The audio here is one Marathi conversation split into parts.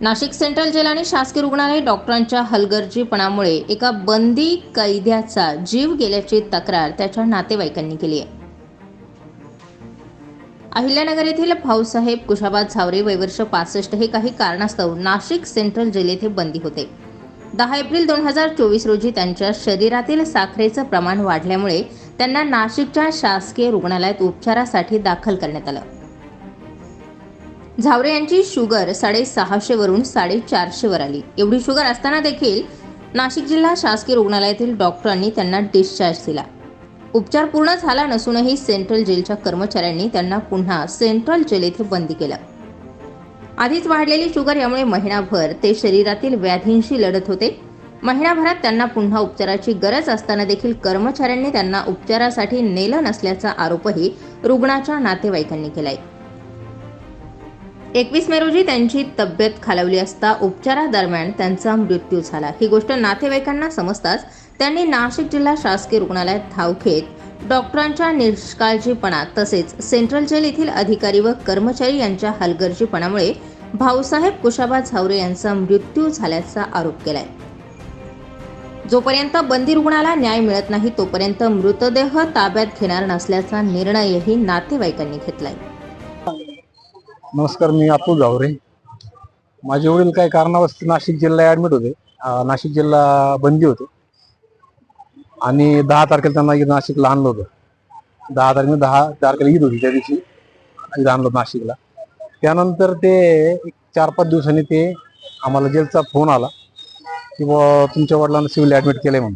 नाशिक सेंट्रल जेल आणि शासकीय रुग्णालय डॉक्टरांच्या हलगर्जीपणामुळे एका बंदी कैद्याचा जीव गेल्याची तक्रार त्याच्या नातेवाईकांनी केली आहे. अहिल्यानगर येथील भाऊसाहेब कुशाबाद झावरे वयवर्ष पासष्ट हे काही कारणास्तव नाशिक सेंट्रल जेल येथे बंदी होते. दहा एप्रिल दोन हजार चोवीस रोजी त्यांच्या शरीरातील साखरेचं प्रमाण वाढल्यामुळे त्यांना नाशिकच्या शासकीय रुग्णालयात उपचारासाठी दाखल करण्यात आलं. झावरे यांची शुगर साडेसहाशेवरून साडेचारशेवर आली. एवढी शुगर असताना देखील नाशिक जिल्हा शासकीय रुग्णालयातील डॉक्टरांनी त्यांना डिस्चार्ज दिला. उपचार पूर्ण झाला नसूनही सेंट्रल जेलच्या कर्मचाऱ्यांनी त्यांना पुन्हा सेंट्रल जेल येथे बंदी केलं. आधीच वाढलेली शुगर यामुळे महिनाभर ते शरीरातील व्याधींशी लढत होते. महिनाभरात त्यांना पुन्हा उपचाराची गरज असताना देखील कर्मचाऱ्यांनी त्यांना उपचारासाठी नेलं नसल्याचा आरोपही रुग्णाच्या नातेवाईकांनी केलाय. एकवीस मे रोजी त्यांची तब्येत खालावली असता उपचारादरम्यान त्यांचा मृत्यू झाला. ही गोष्ट नातेवाईकांना समजताच त्यांनी नाशिक जिल्हा शासकीय रुग्णालयात धाव घेत डॉक्टरांच्या निष्काळजीपणा तसेच सेंट्रल जेल येथील अधिकारी व कर्मचारी यांच्या हलगर्जीपणामुळे भाऊसाहेब कुशाबा झावरे यांचा मृत्यू झाल्याचा आरोप केलाय. जोपर्यंत बंदी रुग्णाला न्याय मिळत नाही तोपर्यंत मृतदेह ताब्यात घेणार नसल्याचा निर्णयही नातेवाईकांनी घेतलाय. नमस्कार मी अतुल जावरे माझे वडील काही कारणावश नाशिक जिल्हा ऍडमिट होते. नाशिक जिल्हा बंदी होते. आणि दहा तारखेला त्यांना इथं नाशिकला आणलं होतं. दहा तारखेला दहा तारखेला ईद होती त्या दिवशी. इथं आणलं होतं नाशिकला. त्यानंतर ते एक चार पाच दिवसांनी ते आम्हाला जेलचा फोन आला. की बुवा तुमच्या वडिलांना सिव्हिल ॲडमिट केलं म्हणून.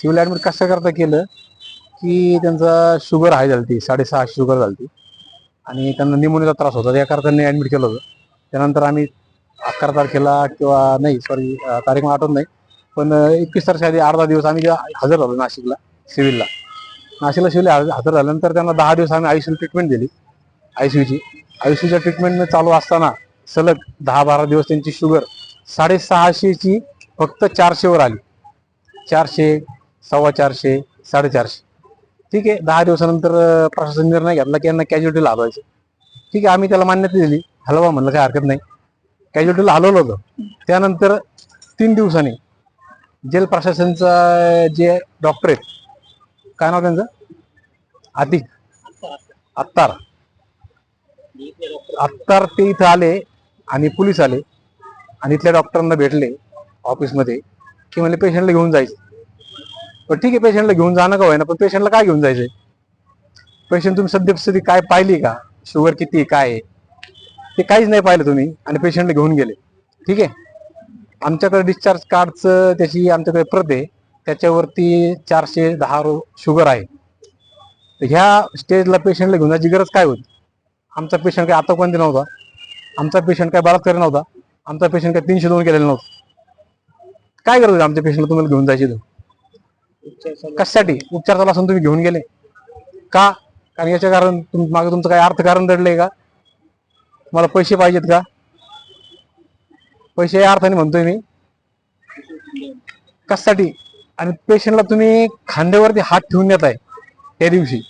सिव्हिल ॲडमिट कशाकरता केलं? की त्यांचा शुगर हाय झाली ती साडेसहाशे शुगर झाली आणि त्यांना निमोनियाचा त्रास होता. त्याकरता त्यांनी ऍडमिट केलं होतं. त्यानंतर आम्ही अकरा तारखेला किंवा नाही सॉरी तारीख मला आठवत नाही. पण एकवीस तारखे आधी अर्धा दिवस आम्ही हजर झालो नाशिकला सिव्हिलला. नाशिकला सिव्हिल हजर झाल्यानंतर त्यांना दहा दिवस आम्ही आयसीयू ट्रीटमेंट दिली. आयसीयूची आयसीयूच्या ट्रीटमेंट चालू असताना सलग दहा बारा दिवस त्यांची शुगर साडेसहाशेची फक्त चारशेवर आली. चारशे सव्वा चारशे साडेचारशे. ठीक आहे दहा दिवसानंतर प्रशासन निर्णय घेतला की यांना कॅज्युअलिटीला हलवायचं. ठीक आहे आम्ही त्याला मान्यता दिली. हलवा म्हणलं काय हरकत नाही. कॅज्युअलिटीला हलवलं होतं. त्यानंतर तीन दिवसांनी जेल प्रशासनचा जे डॉक्टर आहेत काय नाव त्यांचं? आतिक. आत्तार आत्तार ते इथं आले आणि पोलीस आले आणि इथल्या डॉक्टरांना भेटले ऑफिसमध्ये की म्हणजे पेशंटला घेऊन जायचं. पण ठीक आहे पेशंटला घेऊन जाणं का होईना पण पेशंटला काय घेऊन जायचंय? पेशंट तुम्ही सद्यस्थिती काय पाहिली का? शुगर किती काय? आहे ते काहीच नाही पाहिलं तुम्ही आणि पेशंटला घेऊन गेले. ठीक आहे? आमच्याकडे डिस्चार्ज कार्डचं त्याची आमच्याकडे प्रत आहे. त्याच्यावरती चारशे दहा रो शुगर आहे. तर ह्या स्टेजला पेशंटला घेऊन जायची गरज काय होती? आमचा पेशंट काय आतापर्यंत नव्हता. आमचा पेशंट काय बलात्कारी नव्हता. आमचा पेशंट काय तीनशे दोन केलेला नव्हता. काय गरज होती आमच्या पेशंटला तुम्हाला घेऊन जायची कशासाठी? उपचार चालू असून तुम्ही घेऊन गेले. का? कारण याच्या कारण मागे तुमचं काय अर्थ कारण दडलंय का? तुम्हाला पैसे पाहिजेत का? पैसे या अर्थाने म्हणतोय मी. कशासाठी? आणि पेशंटला तुम्ही खांद्यावरती हात ठेवून देत आहे त्या दिवशी.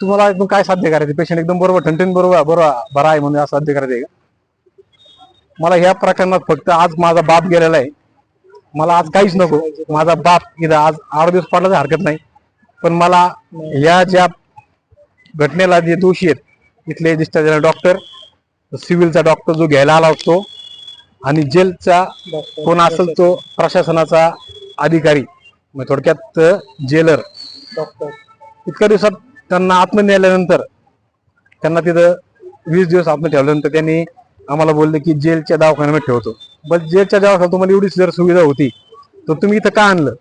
तुम्हाला एकदम काय साध्य करायचं? पेशंट एकदम बरोबर ठणठण बरोबर बरोबर बरा आहे म्हणून असं साध्य करायचं आहे का? मला ह्या प्रकरणात फक्त आज माझा बाप गेलेला आहे. मला आज काहीच नको. माझा बाप इथं आज आठ दिवस पडला हरकत नाही. पण मला या ज्या घटनेला जे दोषी आहेत इथले डिस्चार्ज डॉक्टर सिव्हिलचा डॉक्टर जो घ्यायला आला असतो आणि जेलचा कोण असेल तो प्रशासनाचा अधिकारी मग थोडक्यात जेलर. डॉक्टर. इतक्या दिवसात त्यांना आत्म नेल्यानंतर त्यांना तिथं वीस दिवस आत्म ठेवल्यानंतर त्यांनी आम्हाला बोलले की जेलच्या दवाखान्यामध्ये ठेवतो. बस जेलच्या दवाखान्यात तुम्हाला एवढीच जर सुविधा होती तर तुम्ही इथं का आणलं?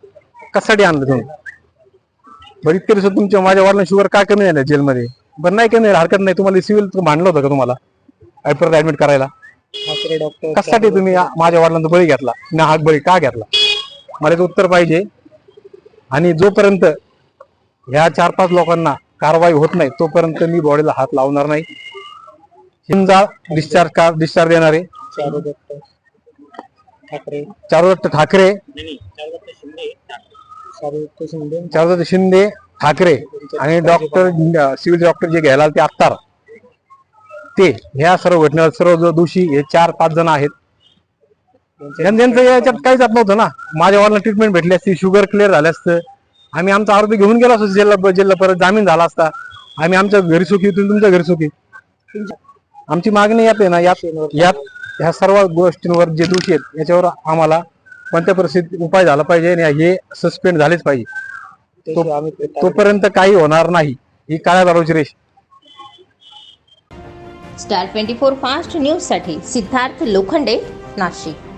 कशासाठी आणलं तुम्ही? बरं इतके दिवसात तुमच्या माझ्या वडिलांना शुगर का कमी झालं जेलमध्ये? बरं नाही कमी हरकत नाही. तुम्हाला सिव्हिल मांडलं होतं का तुम्हाला? परत ऍडमिट करायला? कशासाठी तुम्ही माझ्या वडिलांचा बळी घेतला? ना हात बळी का घेतला? मला याचं उत्तर पाहिजे. आणि जोपर्यंत ह्या चार पाच लोकांना कारवाई होत नाही तोपर्यंत मी बॉडीला हात लावणार नाही. हिंजा डिस्चार्ज कार डिस्चार्ज देणारे. चारुदत्त ठाकरे. चारुदत्त शिंदे. ठाकरे आणि डॉक्टर सिव्हिल डॉक्टर जे घ्यायला ते आत्तार ते ह्या सर्व घटनेला सर्व जो दोषी हे चार पाच जण आहेत. त्यां- त्यांचं याच्यात काहीच जात नव्हतं ना. माझ्या वडिलांना ट्रीटमेंट भेटली असती शुगर क्लिअर झालं असतं. आम्ही आमचा आरोग्य घेऊन गेलो असतो जेलला जेलला परत जामीन झाला असता. आम्ही आमच्या घरी सुखी तुम्ही तुमच्या घरी सुखी. आमची मागणी यात आहे ना यात यात ह्या सर्व गोष्टींवर जे दोषी आहेत याच्यावर आम्हाला कोणत्या परिस्थितीत उपाय झाला पाहिजे आणि हे सस्पेंड झालेच पाहिजे. तो- तोपर्यंत काही होणार नाही. ही काळ्या दारूची रेष. स्टार ट्वेंटी फोर फास्ट न्यूजसाठी सिद्धार्थ लोखंडे नाशिक.